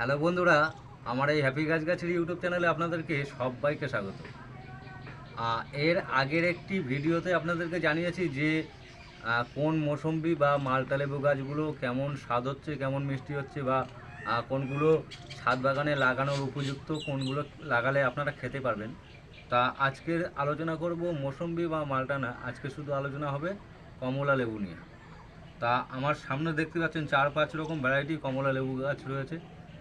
Hello বন্ধুরা, আমার এই হ্যাপি গাছ গাছের ইউটিউব চ্যানেলে আপনাদেরকে সবাইকে স্বাগত। এর আগের একটি ভিডিওতে আপনাদেরকে জানিয়েছি যে কোন মৌসম্বি বা মালটা লেবু গাছগুলো কেমন স্বাদ হচ্ছে, কেমন মিষ্টি হচ্ছে বা কোনগুলো ছাদ বাগানে লাগানোর উপযুক্ত, কোনগুলো লাগালে আপনারা খেতে পারবেন। তা আজকের আলোচনা করব মৌসম্বি বা মালটা না, আজকে শুধু আলোচনা হবে কমলা লেবু নিয়ে। তা আমার সামনে দেখতে পাচ্ছেন চার পাঁচ রকম ভ্যারাইটি কমলা লেবু গাছ রয়েছে।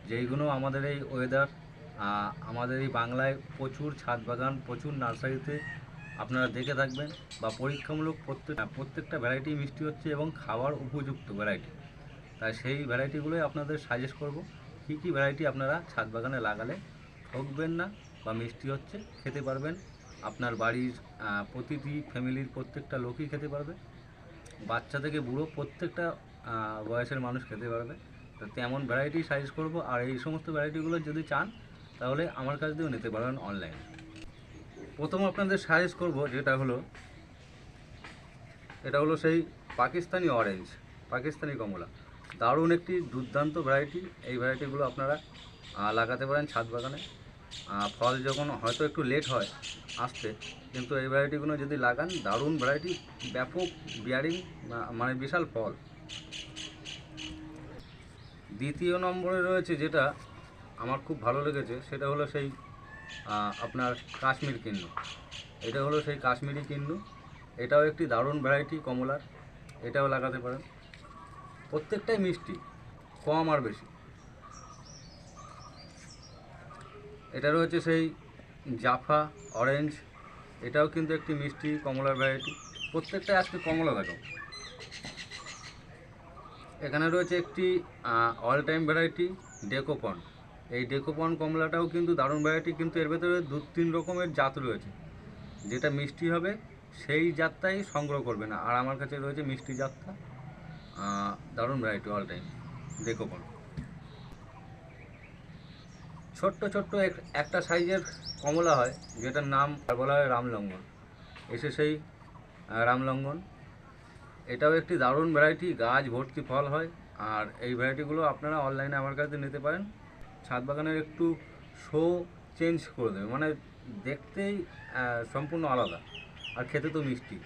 যেইগুলো আমাদের এই ওয়েদার আমাদের এই বাংলায় প্রচুর ছাদ বাগান, প্রচুর নার্সারিতে আপনারা দেখে থাকবেন বা পরীক্ষামূলক প্রত্যেক, প্রত্যেকটা ভ্যারাইটি মিষ্টি হচ্ছে এবং খাওয়ার উপযুক্ত ভ্যারাইটি তাই সেই ভ্যারাইটিগুলোই আপনাদের সাজেস্ট করব। কী কী ভ্যারাইটি আপনারা ছাদ বাগানে লাগালে ঠকবেন না বা মিষ্টি হচ্ছে, খেতে পারবেন। আপনার বাড়ির প্রতিটি ফ্যামিলির প্রত্যেকটা লোকই খেতে পারবে। বাচ্চা থেকে বুড়ো প্রত্যেকটা বয়সের মানুষ খেতে পারবে। তো তেমন ভ্যারাইটি সাইজ করব, আর এই সমস্ত ভ্যারাইটিগুলো যদি চান, তাহলে আমার কাছ দিয়েও নিতে পারবেন অনলাইনে প্রথম আপনাদের সাইজ করব, যেটা হলো, এটা হলো সেই পাকিস্তানি অরেঞ্জ পাকিস্তানি কমলা। দারুণ একটি দুর্দান্ত ভ্যারাইটি এই ভ্যারাইটিগুলো আপনারা লাগাতে পারেন ছাদ বাগানে। ফল যখন হয়তো একটু লেট হয় আসতে কিন্তু এই ভ্যারাইটিগুলো যদি লাগান, দারুণ ভ্যারাইটি ব্যাপক বিয়ারিং মানে বিশাল ফল। দ্বিতীয় নম্বরে রয়েছে যেটা আমার খুব ভালো লেগেছে, সেটা হলো সেই আপনার কাশ্মীর কিন্নু। এটা হলো সেই কাশ্মীরি কিন্নু। এটাও একটি দারুণ ভ্যারাইটি কমলার, এটাও লাগাতে পারেন। প্রত্যেকটাই মিষ্টি, কম আর বেশি। এটা রয়েছে সেই জাফা অরেঞ্জ এটাও কিন্তু একটি মিষ্টি কমলার ভ্যারাইটি প্রত্যেকটাই আজকে কমলা দেখো এখানে রয়েছে একটি অল টাইম ভ্যারাইটি ডেকোপন এই ডেকোপন কমলাটাও কিন্তু দারুণ ভ্যারাইটি কিন্তু এর ভেতরে দু, তিন রকমের জাত রয়েছে। যেটা মিষ্টি হবে, সেই জাতটাই সংগ্রহ করবে না আর আমার কাছে রয়েছে মিষ্টি জাতটা দারুণ ভ্যারাইটি অল টাইম ডেকোপন ছোট্ট ছোট্ট এক- একটা সাইজের কমলা হয়, যেটার নাম বলা হয় রামলঙ্গন। এসে সেই রামলঙ্গন। এটাও একটি দারুণ ভ্যারাইটি গাছ, ভর্তি ফল হয়। আর এই ভ্যারাইটিগুলো আপনারা অনলাইনে আমার কাছে নিতে পারেন। ছাদ বাগানের একটু শো চেঞ্জ করে দেবে। মানে দেখতেই সম্পূর্ণ আলাদা। আর খেতে তো মিষ্টি।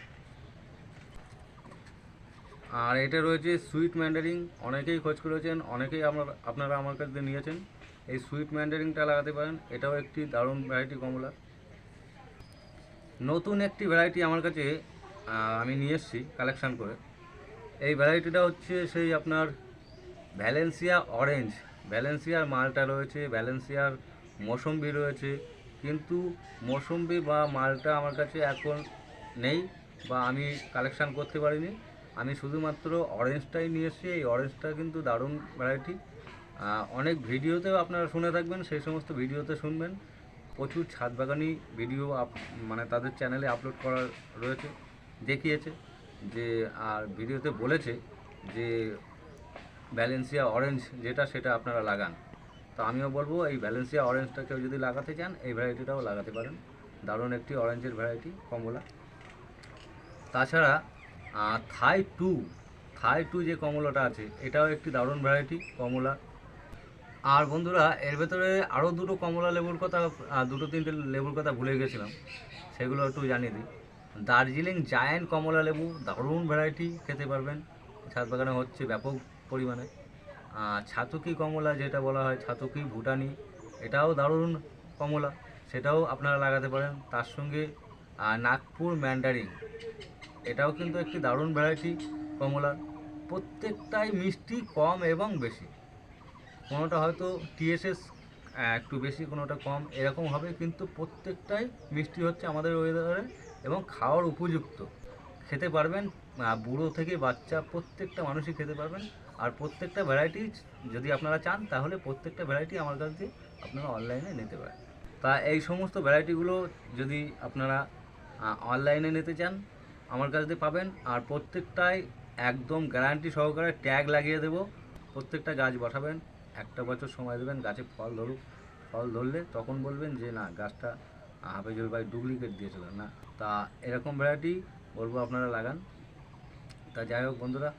আর এটা রয়েছে সুইট ম্যান্ডারিং অনেকেই খোঁজ করেছেন, অনেকেই আমার, আপনারা আমার কাছ থেকে নিয়েছেন। এই সুইট ম্যান্ডারিংটা লাগাতে পারেন। এটাও একটি দারুণ ভ্যারাইটি কমলা। নতুন একটি ভ্যারাইটি আমার কাছে আমি নিয়ে এসেছি কালেকশান করে। এই ভ্যারাইটিটা হচ্ছে সেই আপনার ভ্যালেন্সিয়া অরেঞ্জ ভ্যালেন্সিয়ার মালটা রয়েছে ভ্যালেন্সিয়ার মৌসম্বি রয়েছে, কিন্তু মৌসম্বি বা মালটা আমার কাছে এখন নেই বা আমি কালেকশান করতে পারিনি। আমি শুধুমাত্র অরেঞ্জটাই নিয়ে এসেছি, এই অরেঞ্জটা কিন্তু দারুণ ভ্যারাইটি অনেক ভিডিওতেও আপনারা শুনে থাকবেন, সেই সমস্ত ভিডিওতে শুনবেন। প্রচুর ছাদ বাগানি ভিডিও মানে তাদের চ্যানেলে আপলোড করা রয়েছে। দেখিয়েছে যে, আর ভিডিওতে বলেছে যে ব্যালেন্সিয়া অরেঞ্জ যেটা সেটা আপনারা লাগান। তো আমিও বলব, এই ব্যালেন্সিয়া অরেঞ্জটা কেউ যদি লাগাতে চান, এই ভ্যারাইটিটাও লাগাতে পারেন। দারুণ একটি অরেঞ্জের ভ্যারাইটি কমলা। তাছাড়া থাই টু থাই টু যে কমলাটা আছে, এটাও একটি দারুণ ভ্যারাইটি কমলা। আর বন্ধুরা, এর ভেতরে আরও দুটো কমলা লেবুর কথা দুটো তিনটে লেবুর কথা ভুলে গেছিলাম, সেগুলো একটু জানিয়ে দিই। দার্জিলিং জায়ান্ট কমলা লেবু, দারুণ ভ্যারাইটি খেতে পারবেন। ছাদ বাগানে হচ্ছে ব্যাপক পরিমাণে। ছাতকি কমলা যেটা বলা হয়, ছাতুকি ভুটানি, এটাও দারুণ কমলা। সেটাও আপনারা লাগাতে পারেন। তার সঙ্গে নাগপুর ম্যান্ডারিং এটাও কিন্তু একটি দারুণ ভ্যারাইটি কমলার প্রত্যেকটাই মিষ্টি কম এবং বেশি। কোনোটা হয়তো টিএসএস একটু বেশি, কোনোটা কম, এরকম হবে। কিন্তু প্রত্যেকটাই মিষ্টি হচ্ছে আমাদের ওয়েদারে এবং খাওয়ার উপযুক্ত। খেতে পারবেন বুড়ো থেকে বাচ্চা, প্রত্যেকটা মানুষই খেতে পারবেন। আর প্রত্যেকটা ভ্যারাইটি যদি আপনারা চান, তাহলে প্রত্যেকটা ভ্যারাইটি আমার কাছ দিয়ে আপনারা অনলাইনে নিতে পারেন। তা এই সমস্ত ভ্যারাইটিগুলো যদি আপনারা অনলাইনে নিতে চান, আমার কাছ দিয়ে পাবেন। আর প্রত্যেকটাই একদম গ্যারান্টি সহকারে ট্যাগ লাগিয়ে দেবো। প্রত্যেকটা গাছ বসাবেন, একটা বছর সময় দেবেন, গাছে ফল ধরুক। ফল ধরলে তখন বলবেন যে, না, গাছটা হাফেজুল ভাই ডুপ্লিকেট দিয়েছিলেন না? তা এরকম ভ্যারাইটি বলব আপনারা লাগান। তা যাই হোক বন্ধুরা,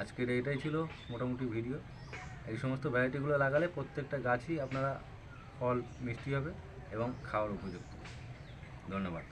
আজকের এইটাই ছিল মোটামুটি ভিডিও এই সমস্ত ভ্যারাইটিগুলো লাগালে প্রত্যেকটা গাছই আপনারা ফল মিষ্টি হবে এবং খাওয়ার উপযুক্ত। ধন্যবাদ।